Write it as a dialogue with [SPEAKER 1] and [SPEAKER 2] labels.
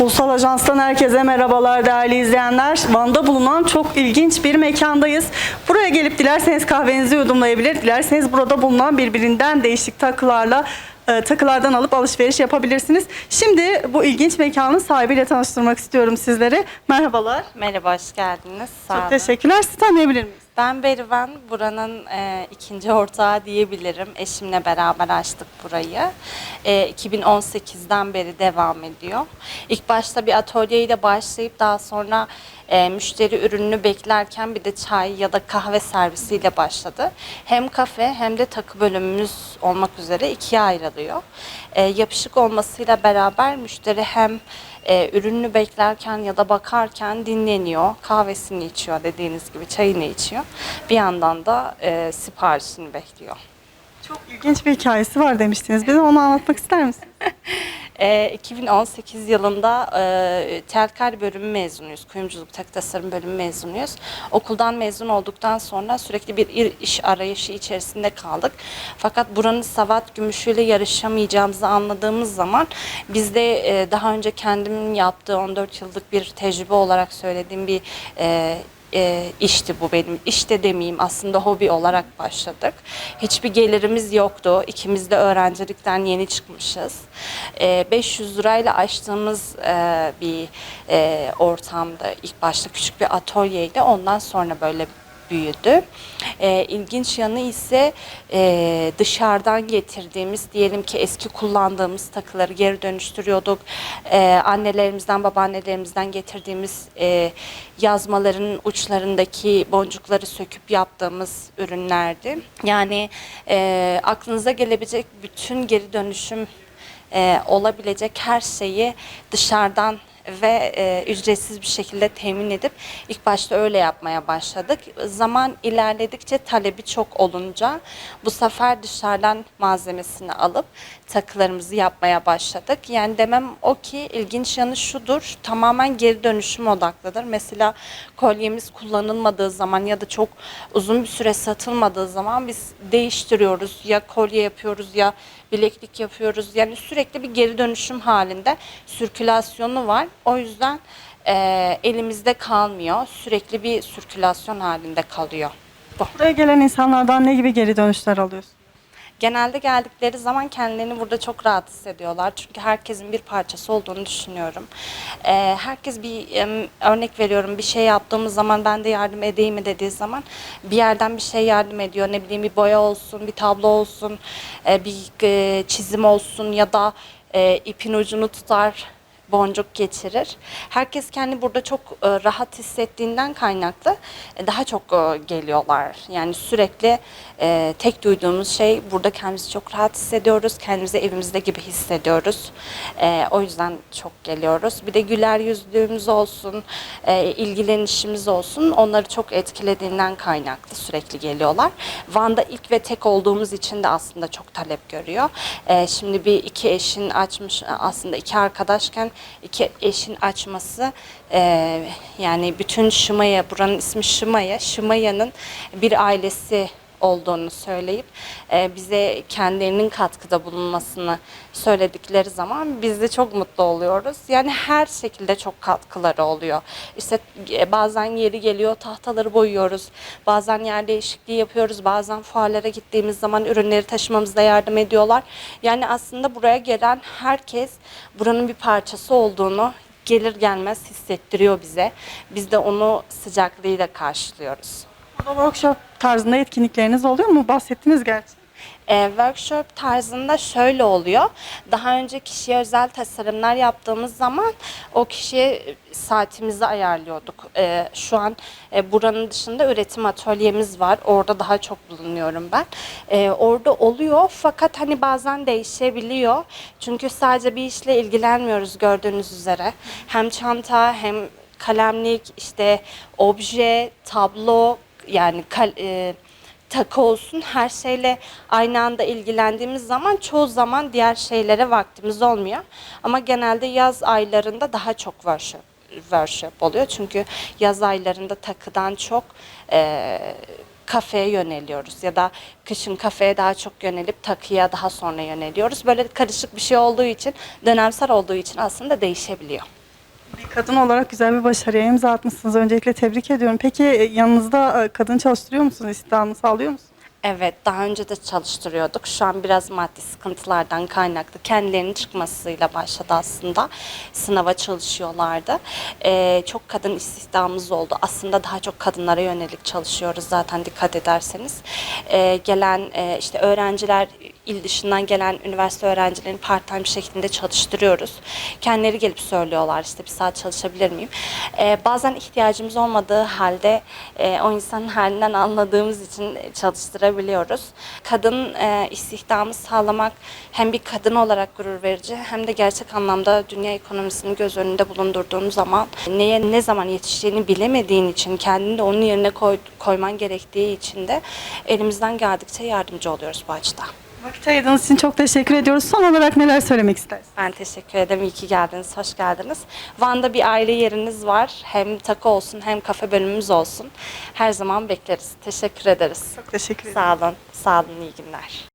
[SPEAKER 1] Ulusal Ajans'tan herkese merhabalar değerli izleyenler. Van'da bulunan çok ilginç bir mekandayız. Buraya gelip dilerseniz kahvenizi yudumlayabilir, dilerseniz burada bulunan birbirinden değişik takılarla e, takılardan alıp alışveriş yapabilirsiniz. Şimdi bu ilginç mekanın sahibiyle tanıştırmak istiyorum sizleri. Merhabalar.
[SPEAKER 2] Merhaba, hoş geldiniz. Sağ
[SPEAKER 1] Çok
[SPEAKER 2] olun.
[SPEAKER 1] teşekkürler. Sizi tanıyabilir miyiz?
[SPEAKER 2] Ben Berivan, buranın e, ikinci ortağı diyebilirim. Eşimle beraber açtık burayı. E, 2018'den beri devam ediyor. İlk başta bir atölyeyle başlayıp daha sonra e, müşteri ürününü beklerken bir de çay ya da kahve servisiyle başladı. Hem kafe hem de takı bölümümüz olmak üzere ikiye ayrılıyor. E, yapışık olmasıyla beraber müşteri hem e, ürününü beklerken ya da bakarken dinleniyor, kahvesini içiyor dediğiniz gibi çayını içiyor. Bir yandan da e, siparişini bekliyor.
[SPEAKER 1] Çok ilginç bir hikayesi var demiştiniz. Bize onu anlatmak ister misiniz?
[SPEAKER 2] E, 2018 yılında e, telkar bölümü mezunuyuz. Kuyumculuk takı tasarım bölümü mezunuyuz. Okuldan mezun olduktan sonra sürekli bir ir- iş arayışı içerisinde kaldık. Fakat buranın savat gümüşüyle yarışamayacağımızı anladığımız zaman biz de e, daha önce kendimin yaptığı 14 yıllık bir tecrübe olarak söylediğim bir e, e, işti bu benim. İşte demeyeyim aslında hobi olarak başladık. Hiçbir gelirimiz yoktu. İkimiz de öğrencilikten yeni çıkmışız. E, 500 lirayla açtığımız e, bir e, ortamda ilk başta küçük bir atölyeydi. Ondan sonra böyle büyüdü. E, ilginç yanı ise e, dışarıdan getirdiğimiz diyelim ki eski kullandığımız takıları geri dönüştürüyorduk. E, annelerimizden babaannelerimizden getirdiğimiz e, yazmaların uçlarındaki boncukları söküp yaptığımız ürünlerdi. Yani e, aklınıza gelebilecek bütün geri dönüşüm e, olabilecek her şeyi dışarıdan ve e, ücretsiz bir şekilde temin edip ilk başta öyle yapmaya başladık. Zaman ilerledikçe talebi çok olunca bu sefer dışarıdan malzemesini alıp takılarımızı yapmaya başladık. Yani demem o ki ilginç yanı şudur tamamen geri dönüşüm odaklıdır. Mesela kolyemiz kullanılmadığı zaman ya da çok uzun bir süre satılmadığı zaman biz değiştiriyoruz. Ya kolye yapıyoruz ya bileklik yapıyoruz. Yani sürekli bir geri dönüşüm halinde sirkülasyonu var. O yüzden eee, elimizde kalmıyor. Sürekli bir sirkülasyon halinde kalıyor. Bu.
[SPEAKER 1] Buraya gelen insanlardan ne gibi geri dönüşler alıyorsunuz?
[SPEAKER 2] Genelde geldikleri zaman kendilerini burada çok rahat hissediyorlar. Çünkü herkesin bir parçası olduğunu düşünüyorum. Ee, herkes bir em, örnek veriyorum bir şey yaptığımız zaman ben de yardım edeyim mi dediği zaman bir yerden bir şey yardım ediyor. Ne bileyim bir boya olsun, bir tablo olsun, e, bir e, çizim olsun ya da e, ipin ucunu tutar boncuk geçirir. Herkes kendi burada çok e, rahat hissettiğinden kaynaklı e, daha çok e, geliyorlar. Yani sürekli tek duyduğumuz şey burada kendimizi çok rahat hissediyoruz. Kendimizi evimizde gibi hissediyoruz. O yüzden çok geliyoruz. Bir de güler yüzlüğümüz olsun, ilgilenişimiz olsun. Onları çok etkilediğinden kaynaklı sürekli geliyorlar. Van'da ilk ve tek olduğumuz için de aslında çok talep görüyor. Şimdi bir iki eşin açmış aslında iki arkadaşken iki eşin açması e, yani bütün Şımaya buranın ismi Şımaya Şımaya'nın bir ailesi olduğunu söyleyip e, bize kendilerinin katkıda bulunmasını söyledikleri zaman biz de çok mutlu oluyoruz. Yani her şekilde çok katkıları oluyor. İşte e, bazen yeri geliyor tahtaları boyuyoruz. Bazen yer değişikliği yapıyoruz. Bazen fuarlara gittiğimiz zaman ürünleri taşımamızda yardım ediyorlar. Yani aslında buraya gelen herkes buranın bir parçası olduğunu gelir gelmez hissettiriyor bize. Biz de onu sıcaklığıyla karşılıyoruz.
[SPEAKER 1] Workshop tarzında etkinlikleriniz oluyor mu? Bahsettiniz gerçi.
[SPEAKER 2] E, workshop tarzında şöyle oluyor. Daha önce kişiye özel tasarımlar yaptığımız zaman o kişiye saatimizi ayarlıyorduk. E, şu an e, buranın dışında üretim atölyemiz var. Orada daha çok bulunuyorum ben. E, orada oluyor fakat hani bazen değişebiliyor. Çünkü sadece bir işle ilgilenmiyoruz gördüğünüz üzere. Hem çanta hem kalemlik, işte obje, tablo yani kal- e, takı olsun her şeyle aynı anda ilgilendiğimiz zaman çoğu zaman diğer şeylere vaktimiz olmuyor. Ama genelde yaz aylarında daha çok workshop, workshop oluyor. Çünkü yaz aylarında takıdan çok e, kafeye yöneliyoruz ya da kışın kafeye daha çok yönelip takıya daha sonra yöneliyoruz. Böyle karışık bir şey olduğu için, dönemsel olduğu için aslında değişebiliyor.
[SPEAKER 1] Bir kadın olarak güzel bir başarıya imza atmışsınız. Öncelikle tebrik ediyorum. Peki e, yanınızda e, kadın çalıştırıyor musunuz? İstihdamını sağlıyor musunuz?
[SPEAKER 2] Evet, daha önce de çalıştırıyorduk. Şu an biraz maddi sıkıntılardan kaynaklı kendilerinin çıkmasıyla başladı aslında. Sınava çalışıyorlardı. Ee, çok kadın istihdamımız oldu. Aslında daha çok kadınlara yönelik çalışıyoruz zaten dikkat ederseniz. Ee, gelen e, işte öğrenciler, il dışından gelen üniversite öğrencilerini part-time şeklinde çalıştırıyoruz. Kendileri gelip söylüyorlar işte bir saat çalışabilir miyim? Ee, bazen ihtiyacımız olmadığı halde e, o insanın halinden anladığımız için çalıştırabiliyoruz. Kadın e, istihdamı sağlamak hem bir kadın olarak gurur verici hem de gerçek anlamda dünya ekonomisini göz önünde bulundurduğum zaman neye ne zaman yetişeceğini bilemediğin için kendini de onun yerine koy- koyman gerektiği için de elimizden geldikçe yardımcı oluyoruz bu açıdan.
[SPEAKER 1] Vakit ayırdığınız için çok teşekkür ediyoruz. Son olarak neler söylemek istersiniz?
[SPEAKER 2] Ben teşekkür ederim. İyi ki geldiniz. Hoş geldiniz. Van'da bir aile yeriniz var. Hem takı olsun hem kafe bölümümüz olsun. Her zaman bekleriz. Teşekkür ederiz.
[SPEAKER 1] Çok teşekkür ederim.
[SPEAKER 2] Sağ olun. Sağ olun. İyi günler.